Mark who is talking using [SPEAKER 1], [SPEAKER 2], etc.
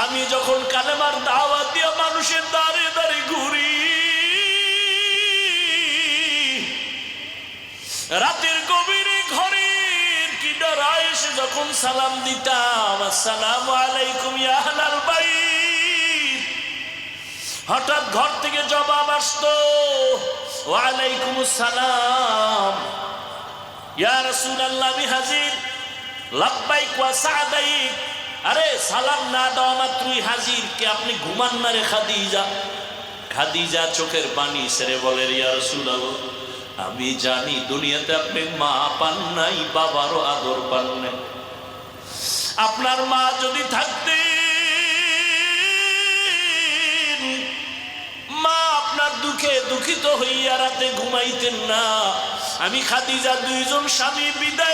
[SPEAKER 1] আমি যখন কালেমার দাওয়াত দিয়ে মানুষের দাঁড়ে দাঁড়ে ঘুরি, রাতের গভীরে ঘরের কি ডরায় এসে যখন সালাম দিতাম, আসসালামু আলাইকুম ইয়া আহলাল বাইত। হঠাৎ ঘর থেকে জবাব আসতো, ওয়ালাইকুম আসসালাম। ইয়া রাসূলুল্লাহ, আমি হাজির। লাব্বাইক ওয়া সাদাইক আরে সালাম না দেওয়া মাত্রই হাজির কে আপনি ঘুমান না রে খাদিজা? খাদিজা চোখের পানি সেরে বলে, ইয়া রাসূলুল্লাহ, আমি জানি দুনিয়াতে আপনি মা পান নাই, বাবারও আদর পান নাই। আপনার মা যদি থাকতে মা আপনার দুঃখে দুঃখিত হইয়া রাতে ঘুমাইতেন না। আমি খাদিজা দুইজন স্বামী বিদায়ের পরে